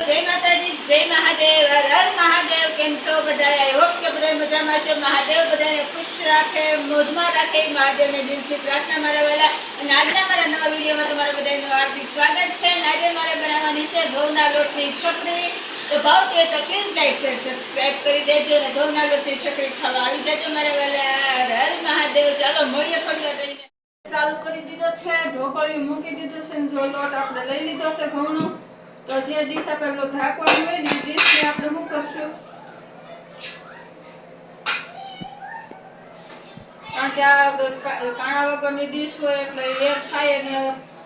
જય માતાજી, જય મહાદેવ, હર બધા આઈ હોપ સ્વાગત છે. અને આજે મારે બનાવવાની છે ઘઉંના લોટની છકડી તો હોય તો પ્લીઝ લાઈક શેર સબસ્ક્રાઈબ કરી દેજો અને ઘઉંના લોટની છકડી ખાવા આવી જજો મારા વહેલા હર મહાદેવ. ચાલો મળીએ થોડી વાર ચાલુ કરી દીધો છે. ઢોકળી મૂકી દીધું છે જો લોટ આપણે લઈ લીધો છે ઘઉંનો. તો જે ડીશ આપણે પેલો ઢાંકવાનું હોય ને આપણે શું કરશું? કારણ કે આ કાણા વગરની ડીશ હોય એટલે એર થાય અને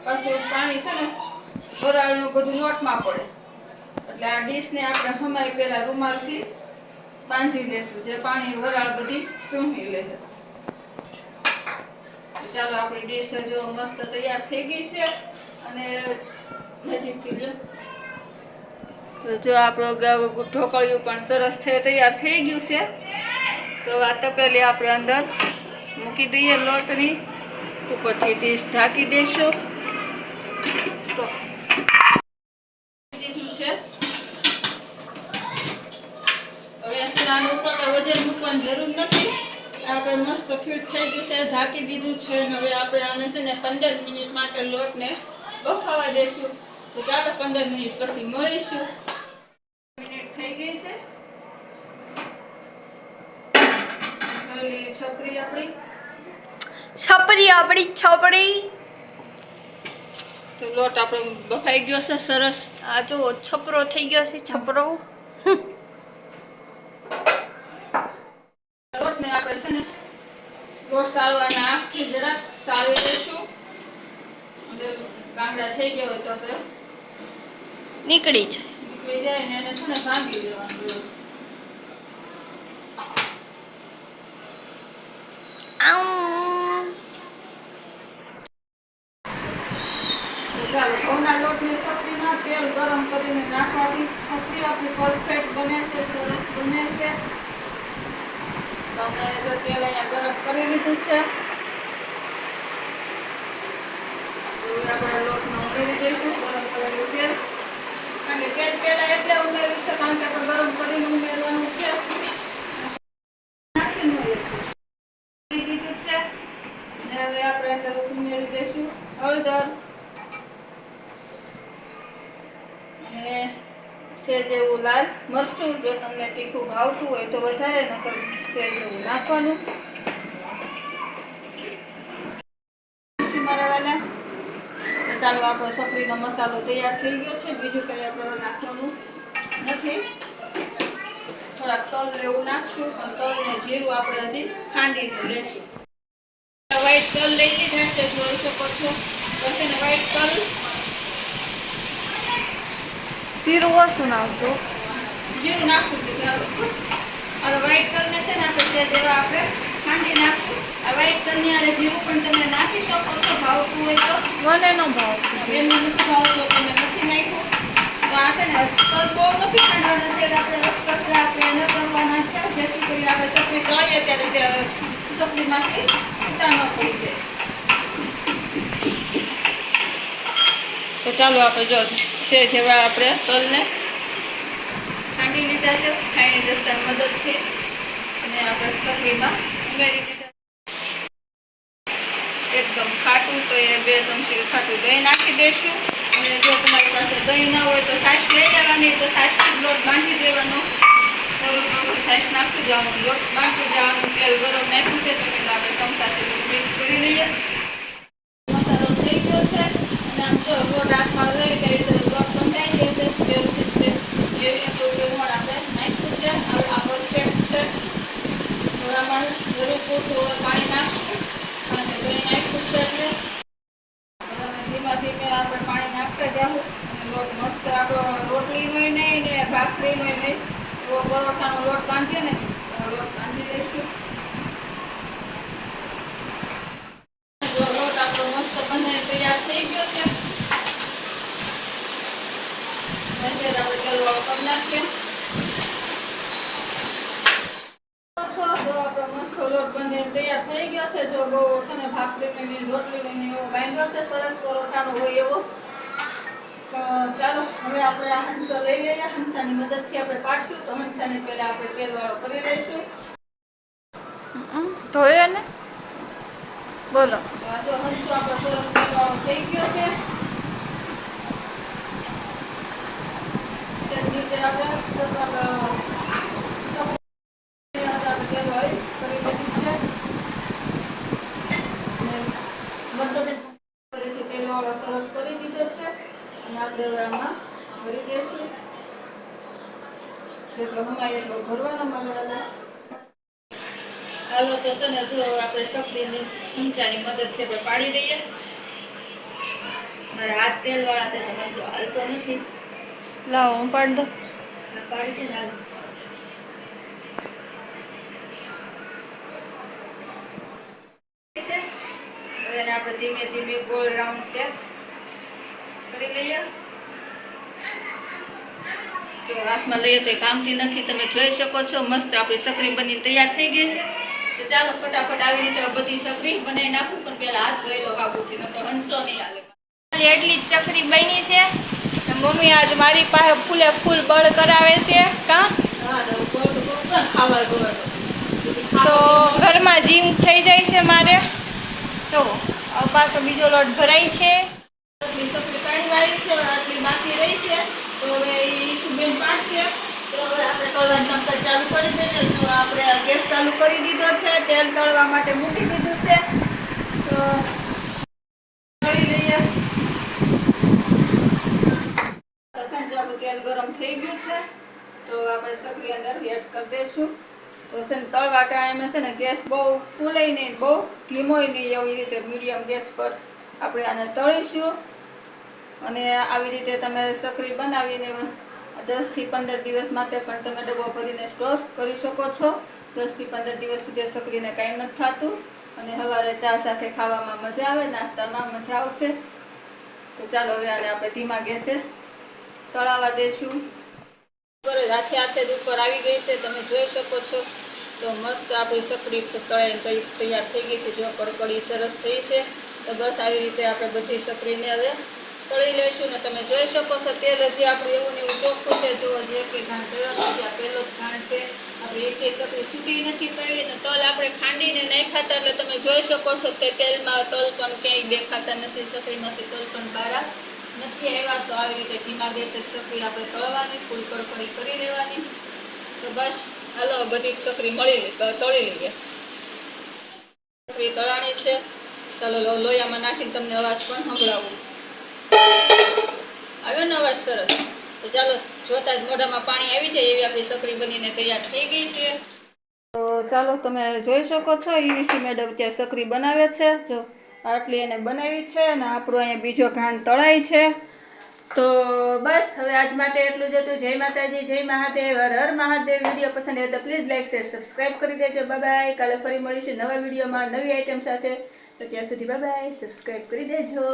પાછું પાણી છે ને વરાળનું બધું નોટમાં પડે. એટલે આ ડીશને આપણે હમાય પહેલા રૂમાલથી બાંધી દેશું જે પાણી વરાળ બધી સૂંઘી લે ચાલો આપણી ડીશ જો મસ્ત તૈયાર થઈ ગઈ છે. અને તો જો આપણો ઢોકળિયું પણ સરસ થઈ તૈયાર થઈ ગયું છે. તો આ તપેલી આપણે અંદર મૂકી દઈએ લોટની. ઉપરથી ડીશ ઢાંકી દઈશું તો દીધું છે. હવે આનું ઉપર વજન મૂકવાની જરૂર નથી. આપણે મસ્ત ફિટ થઈ ગયું છે, ઢાંકી દીધું છે. હવે આપણે આને છે ને પંદર મિનિટ માટે લોટને બફાવા દઈશું તો ચાલો પંદર મિનિટ પછી મળીશું. મિનિટ થઈ ગઈ છે. ઓલી આપણી. છપરી આપણી છપરી. તો લોટ આપણો બફાઈ ગયો છે સરસ. આ જો છપરો થઈ ગયો છે છપરો. લોટને આપણે છે ને લોટ સાળવાના આખથી જરાક સાળી લઈશું અંદર ગાંગડા થઈ ગયા હોય તો આપણે નીકળી જાય તેલ ગરમ કરીને નાખવાથી આપણી પરફેક્ટ બને છે સરસ બને છે તમે જો. તેલ અહીંયા ગરમ કરી લીધું છે આપણે લોટનો ઉમેરી દઈશું ગરમ કરેલું તેલ. છે છે. છે. હવે આપણે અંદર ઉમેરી દઈશું. હળદર. અને સેજ એવું લાલ મરચું, જો તમને તીખું ભાવતું હોય તો વધારે નકર છે જેવું નાખવાનું પછી મારા વાલા તો ચાલો આપણો સફરીનો મસાલો તૈયાર થઈ ગયો છે. બીજું કંઈ આપણે નાખવાનું નથી. થોડાક તલ એવું નાખશું પણ તલ ને જીરું આપણે હજી ખાંડીને લેશું. વ્હાઈટ તલ લઈ લીધા છે જોઈ શકો છો. બસ એને વ્હાઈટ તલ જીરું ઓછું નાખજો. જીરું નાખવું છે ચાલો. અને વ્હાઈટ તલ ને છે ને આપણે તે જેવા આપણે ખાંડી નાખશું. વ્હાઈટ કલરની આરે જીરું પણ તમે નાખી શકો છો ભાવતું હોય તો. મને ન ભાવ એમને નથી ભાવતું તમે નથી નાખ્યું. તો આ છે ને તલ બહુ નથી ખાંડવાના છે આપણે રસકસરા આપણે ન કરવાના છે. જેથી કરી આપણે ચટણી કરીએ ત્યારે તે ચટણીમાંથી છૂટા ન પડી જાય. તો ચાલો આપણે જો છે જેવા આપણે તલને ખાંડી લીધા છે. ખાંડી દસ્તા મદદથી અને આપણે ચટણીમાં ઉમેરી એકદમ ખાટું તો એ બે ચમચી ખાટું દહીં નાખી દઈશું. અને જો તમારી પાસે દહીં ના હોય તો છાશ લઈ જવાની તો છાશથી લોટ બાંધી દેવાનો. થોડું છાશ નાખતું જવાનું લોટ બાંધી જવાનું તેલ ગરમ નાખ્યું છે, તો આપણે ચમચાથી મિક્સ કરી લઈએ. મસાલો થઈ ગયો છે. અને આમ જો લોટ હાથમાં લઈ કઈ રીતે લોટ બંધાઈ ગયો છે તેવું છે તે જેવી આપણું વ્યવહાર આપણે નાખ્યું છે હવે આ પરફેક્ટ છે થોડામાં જરૂર પૂરતું પાણી નાખશું અને દહીં નાખ્યું છે એટલે હવે ધીમા ધીમે આપણે પાણી નાખતા જાવું અને લોટ મસ્ત આપણો રોટલીનોય નહીં ને ભાખરીનોય નહીં એવો પરોઠાનો લોટ બાંધીએ ને લોટ બાંધી લઈશું. તૈયાર થઈ ગયો છે. આપણે તેલવાળો કરી નાખીએ. તૈયાર થઈ છે, જો બહુ છે ને ભાખરી રોટલી બાંધ્યો છે, સરસ પરોઠાનો હોય એવો. ચાલો હવે આપણે આ હંસો લઈ લઈએ. હંસાની મદદથી આપણે પાડશું. તો હંસાને પહેલા આપણે તેલવાળો કરી લઈશું. ધોયો ને બોલો. તો હંસો આપણો સરસ તેલવાળો થઈ ગયો છે. આપણે તેલવાળી કરી લીધી છે અને મદદ ફરીથી તેલવાળો સરસ કરી દીધો છે આમાં ભરી દેશું. જેટલો હમાય એટલો ભરવાનો મસાલા હાલો તો છે ને જો આપણે સકડીની ઊંચાની મદદથી આપણે પાડી દઈએ. મારા હાથ તેલવાળા છે તો જો હાલતો નથી. લાવો હું પાડી દઉં. પાડી દે હાલ. છે. આપણે ધીમે ધીમે ગોળ રાઉન્ડ શેપ કરી લઈએ. જો હાથમાં લઈએ તો એ ભાંગતી નથી તમે જોઈ શકો છો મસ્ત આપણી સકરી બની તૈયાર થઈ ગઈ છે. તો ચાલો ફટાફટ આવી રીતે બધી સકરી બનાવી નાખું પણ પેલા હાથ ગયેલો લો કાબુથી તો હંસો નહીં આવે. એટલી જ ચકરી બની છે. મમ્મી આજ મારી પાસે ફૂલે ફૂલ બળ કરાવે છે કા? તો ઘરમાં જીમ થઈ જાય છે મારે. જો પાછો બીજો લોટ ભરાય છે. બાકી રહી છે. તો હવે ચાલુ કરી દઈએ. તો આપણે ગેસ ચાલુ કરી દીધો છે. તેલ તળવા માટે મૂકી દીધું છે. તો તળી લઈએ તેલ ગરમ થઈ ગયું છે. તો આપણે સકરી અંદર એડ કરી દઈશું. તો છે ને તળવા છે ને ગેસ બહુ ફૂલાય નહીં, બહુ ધીમોય નહીં એવી રીતે મીડિયમ ગેસ પર આપણે આને તળીશું. અને આવી રીતે તમે સકરી બનાવીને દસથી પંદર દિવસ માટે પણ તમે ડબ્બો ભરીને સ્ટોર કરી શકો છો. દસથી પંદર દિવસ સુધી સકરીને કાંઈ નથી થતું. અને સવારે ચા સાથે ખાવામાં મજા આવે, નાસ્તામાં મજા આવશે. તો ચાલો હવે આને આપણે ધીમા ગેસે તળાવા દઈશું ઉપર હાથે હાથે જ ઉપર આવી ગઈ છે, તમે જોઈ શકો છો. તો મસ્ત આપણી સકડી તળાઈને તૈયાર થઈ ગઈ છે. જો કડકડી સરસ થઈ છે, તો બસ આવી રીતે આપણે બધી સકડીને હવે તળી લઈશું ને તમે જોઈ શકો છો તેલ હજી આપણું એવું ને એવું ચોખ્ખું છે. જો જે કે ઘાણ તળ્યો નથી આ પહેલો જ ઘાણ છે. આપણે એક સકડી છૂટી નથી પડી ને તલ આપણે ખાંડીને નાખ્યા હતા એટલે તમે જોઈ શકો છો કે તેલમાં તલ પણ ક્યાંય દેખાતા નથી. છકરીમાંથી તલ પણ બહાર નથી આવ્યા. તો આવી રીતે ધીમા ગેસે સકડી આપણે તળવાની, ફૂલ કડકડી કરી લેવાની. તો બસ, હાલો, બધી છકરી મળી તળી લઈએ. છકરી તળાણી છે. ચાલો લોયામાં નાખીને તમને અવાજ પણ સંભળાવું. આવ્યો ને અવાજ સરસ. તો ચાલો, જોતા જ મોઢામાં પાણી આવી જાય એવી આપણી સકરી બનીને તૈયાર થઈ ગઈ છે. તો ચાલો, તમે જોઈ શકો છો યુવીસી મેડમ ત્યાં સકરી બનાવે છે. જો આટલી એને બનાવી છે અને આપણું અહીંયા બીજો ઘાણ તળાય છે. તો બસ, હવે આજ માટે એટલું જ હતું. જય માતાજી, જય મહાદેવ. હર હર મહાદેવ. વીડિયો પસંદ આવે તો પ્લીઝ લાઈક, શેર સબસ્ક્રાઈબ કરી દેજો. બાય કાલે ફરી મળીશું નવા વિડીયોમાં નવી આઈટમ સાથે. તો ત્યાં સુધી બાય સબસ્ક્રાઈબ કરી દેજો.